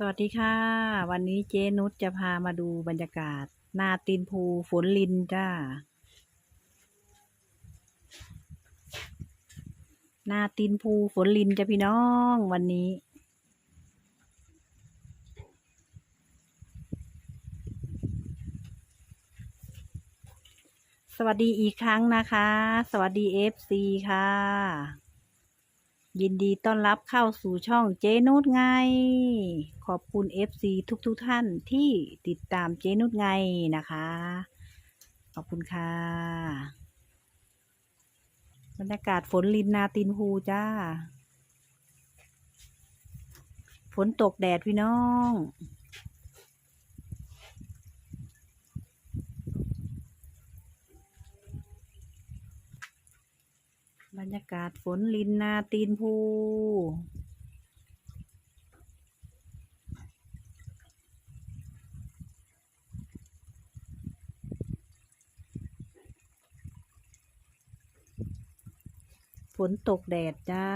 สวัสดีค่ะ วันนี้เจนุชจะพามาดูบรรยากาศหนาตีนภูฝนลินจ้าหนาตีนภูฝนลินจ้ะพี่น้องวันนี้ สวัสดีอีกครั้งนะคะ สวัสดีเอฟซีค่ะ ยินดีต้อนรับเข้าสู่ช่องเจนุดไง ขอบคุณ FC ทุกๆทท่านที่ติดตามเจนุดไงนะคะ ขอบคุณค่ะ บรรยากาศฝนลินนาตินฮูจ้า ฝนตกแดดพี่น้อง รรยากาศฝนลินนาตีนภูฝนตกแดดจ้า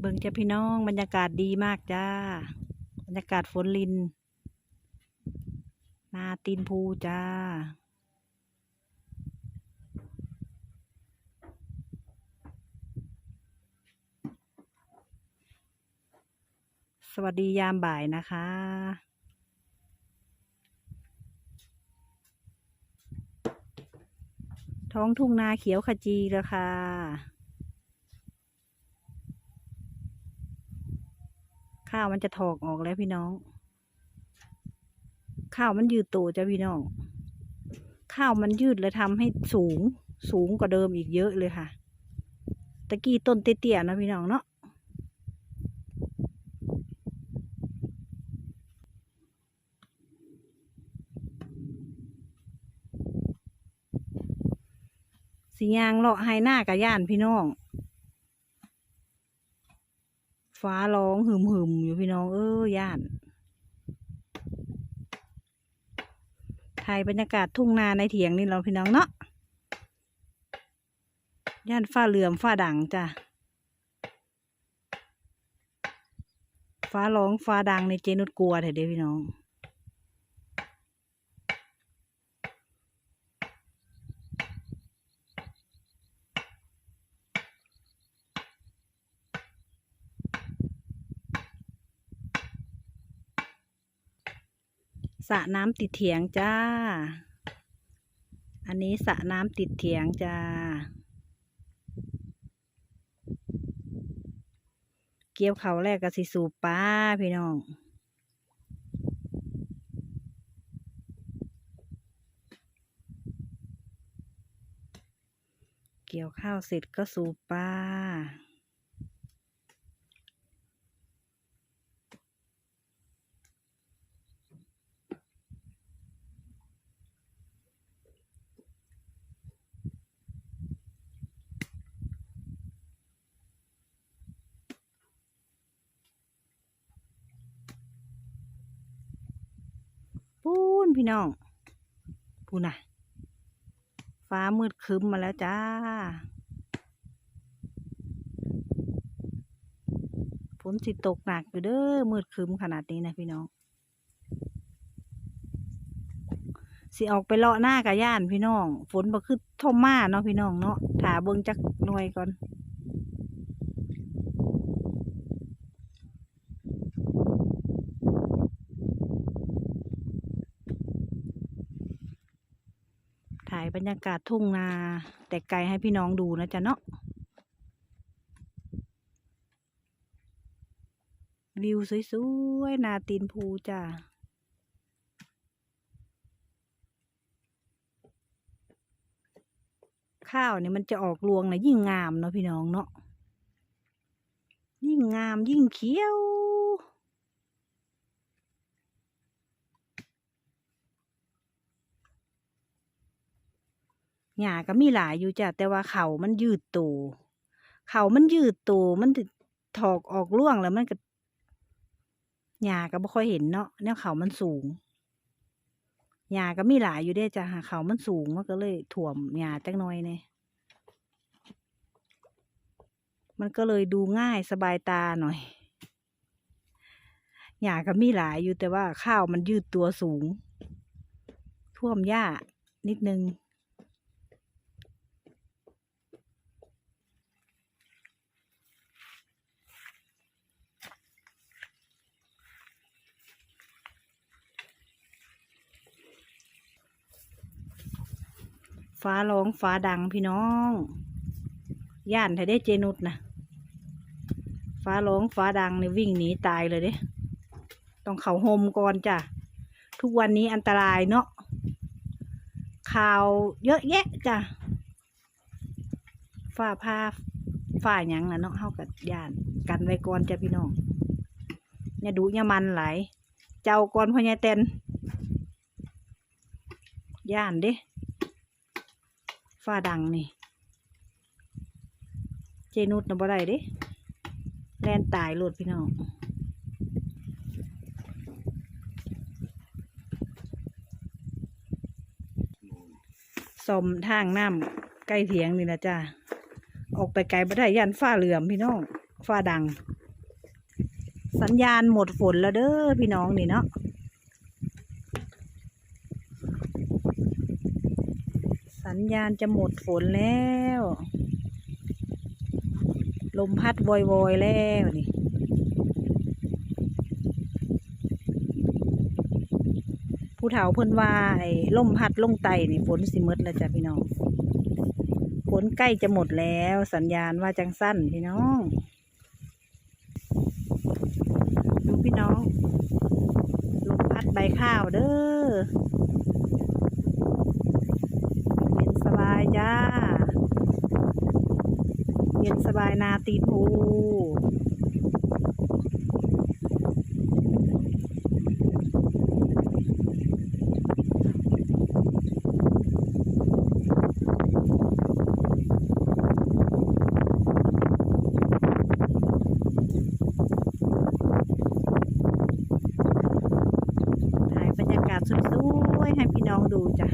เบิ่งจ้ะพี่น้องบรรยากาศดีมากจ้า บรรยากาศฝนลิน นาตีนภูจ้าสวัสดียามบ่ายนะคะ ท้องทุ่งนาเขียวขจีแล้วค่ะ ข้าวมันจะถอกออกแล้วพี่น้อง ข้าวมันยืดตัวจ้ะพี่น้อง ข้าวมันยืดแล้วทำให้สูง สูงกว่าเดิมอีกเยอะเลยค่ะ ตะกี้ต้นเตี้ยๆนะพี่น้องเนาะสียางเลาะให้หน้ากับย่านพี่น้อง ฟ้าร้องหึมหึมอยู่พี่น้องเออย่านถ่ายบรรยากาศทุ่งนาในเถียงนี่เราพี่น้องเนาะย่านฟ้าเหลื่อมฟ้าดังจ้ะฟ้าร้องฟ้าดังในเจนุดกลัวเถอะเด้อพี่น้อง สระน้ำติดเถียงจ้า อันนี้สระน้ำติดเถียงจ้า เกี่ยวเขาวแรกก็สิสูบปลาพี่น้องเกี่ยวข้าวเสร็จก็สูบปลา ปูน พี่น้องปูน่ะฟ้ามืดครึ้มมาแล้วจ้าฝนสิตกหนักอยู่เด้อมืดครึ้มขนาดนี้นะพี่น้องสิออกไปเลาะหน้ากับย่านพี่น้อง ฝนบ่คือท่มมาเนาะพี่น้องเนาะถาเบิ่งจักหน่วยก่อน บรรยากาศทุ่งนา แต่ไกลให้พี่น้องดูนะจ๊ะเนาะวิวสวยๆนาตีนภูจ้ะข้าวเนี่ยมันจะออกรวงนะยิ่งงามเนาะพี่น้องเนาะยิ่งงามยิ่งเขียว หญ้าก็มีหลายอยู่จ้ะแต่ว่าเขามันยืดตัวเขามันยืดตัวมันถอกออกร่วงแล้วมันก็หญ้าก็บ่ค่อยเห็นเนาะแนวเขามันสูงหญ้าก็มีหลายอยู่เด้จ้ะหาเขามันสูงมันก็เลยถ่วมหญ้าจักหน่อยเนี่ยมันก็เลยดูง่ายสบายตาหน่อยหญ้าก็มีหลายอยู่แต่ว่าข้าวมันยืดตัวสูง ท่วมหญ้านิดนึง ฟ้าร้องฟ้าดังพี่น้อง ย่านไทยได้เจนุดนะฟ้าร้องฟ้าดังเนี่ยวิ่งหนีตายเลยเด้ต้องเข่าโฮมก่อนจ้ะ ทุกวันนี้อันตรายเนาะข่าวเยอะแยะจ้ะฝ้าผ้าฝ้าหยังนะเนาะเฮากับย่านกันไว้ก่อนจ้ะพี่น้องอย่าดูอย่ามันไหลยเจ้าก่อนพ่อใหญ่เต็นย่านเด้ ฟ้าดังนี่ เจนุดนะบ่ได้เด้แลนตายโหลดพี่น้องสมทางน้ำใกล้เถียงนี่นะจ้าออกไปไกลบ่ได้ยันฟ้าเหลื่อมพี่น้องฟ้าดัง สัญญาณหมดฝนแล้วเด้อพี่น้องนี่เนาะ ญญาณจะหมดฝนแล้ว ลมพัดวอยๆแล้วนี่ผู้เฒ่าเพิ่นว่าไอ้ลมพัดลงไตนี่ฝนสิมดแล้วจ้ะพี่น้องฝนใกล้จะหมดแล้วสัญญาณว่าจังสั้นพี่น้อง ดูพี่น้องลมพัดใบข้าวเด้อ เย็นสบายจ้า เย็น สบายนาตีนภูถ่ายบรรยากาศสวยๆให้พี่น้องดูจ้ะ